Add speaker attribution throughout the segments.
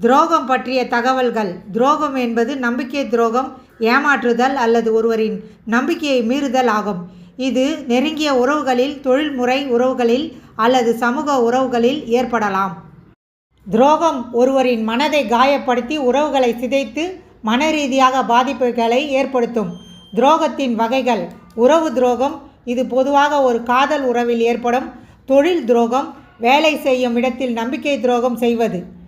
Speaker 1: துரோகம் பற்றிய தகவல்கள். துரோகம் என்பது நம்பிக்கை துரோகம் ஏமாற்றுதல் அல்லது ஒருவரின் நம்பிக்கையை மீறுதல் ஆகும். இது நெருங்கிய உறவுகளில் தொழில்முறை உறவுகளில் அல்லது சமூக உறவுகளில் ஏற்படலாம். துரோகம் ஒருவரின் மனதை காயப்படுத்தி உறவுகளை சிதைத்து மன ரீதியாக பாதிப்புகளை ஏற்படுத்தும். துரோகத்தின் வகைகள். உறவு துரோகம். இது பொதுவாக ஒரு காதல் உறவில் ஏற்படும். தொழில் துரோகம். வேலை செய்யும் இடத்தில் நம்பிக்கை துரோகம் செய்வது.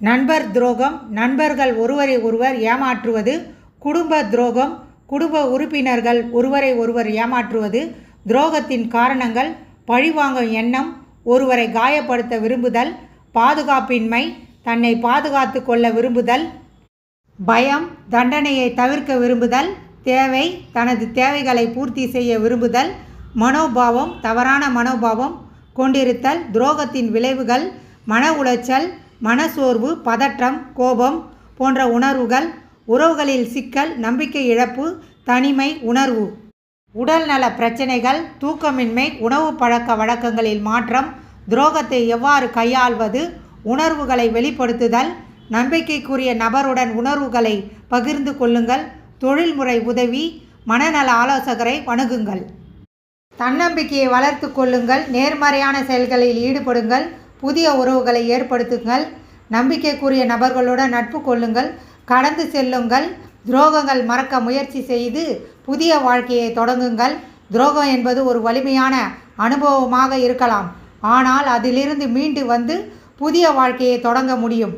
Speaker 1: நண்பர் துரோகம் நண்பர்கள் ஒருவரை ஒருவர் ஏமாற்றுவது குடும்ப துரோகம் குடும்ப உறுப்பினர்கள் ஒருவரை ஒருவர் ஏமாற்றுவது துரோகத்தின் காரணங்கள் பழிவாங்கும் எண்ணம் ஒருவரை காயப்படுத்த விரும்புதல் பாதுகாப்பின்மை தன்னை பாதுகாத்து கொள்ள விரும்புதல் பயம் தண்டனையை தவிர்க்க விரும்புதல் தேவை தனது தேவைகளை பூர்த்தி செய்ய விரும்புதல் மனோபாவம் தவறான மனோபாவம் கொண்டிருத்தல் துரோகத்தின் விளைவுகள் மன உளைச்சல் மனசோர்வு பதற்றம் கோபம் போன்ற உணர்வுகள் உறவுகளில் சிக்கல் நம்பிக்கை இழப்பு தனிமை உணர்வு. உடல்நல பிரச்சனைகள் தூக்கமின்மை உணவு பழக்க வழக்கங்களில் மாற்றம் துரோகத்தை எவ்வாறு கையாள்வது உணர்வுகளை வெளிப்படுத்துதல் நம்பிக்கைக்குரிய நபருடன் உணர்வுகளை பகிர்ந்து கொள்ளுங்கள் தொழில்முறை உதவி மனநல ஆலோசகரை வணங்குங்கள். தன்னம்பிக்கையை வளர்த்து கொள்ளுங்கள் நேர்மறையான செயல்களில் ஈடுபடுங்கள் புதிய உறவுகளை ஏற்படுத்துங்கள். நம்பிக்கைக்குரிய நபர்களுடன் நட்பு கொள்ளுங்கள். கடந்து செல்லுங்கள். துரோகங்கள் மறக்க முயற்சி செய்து புதிய வாழ்க்கையை தொடங்குங்கள். துரோகம் என்பது ஒரு வலிமையான அனுபவமாக இருக்கலாம். ஆனால் அதிலிருந்து மீண்டு வந்து புதிய வாழ்க்கையை தொடங்க முடியும்.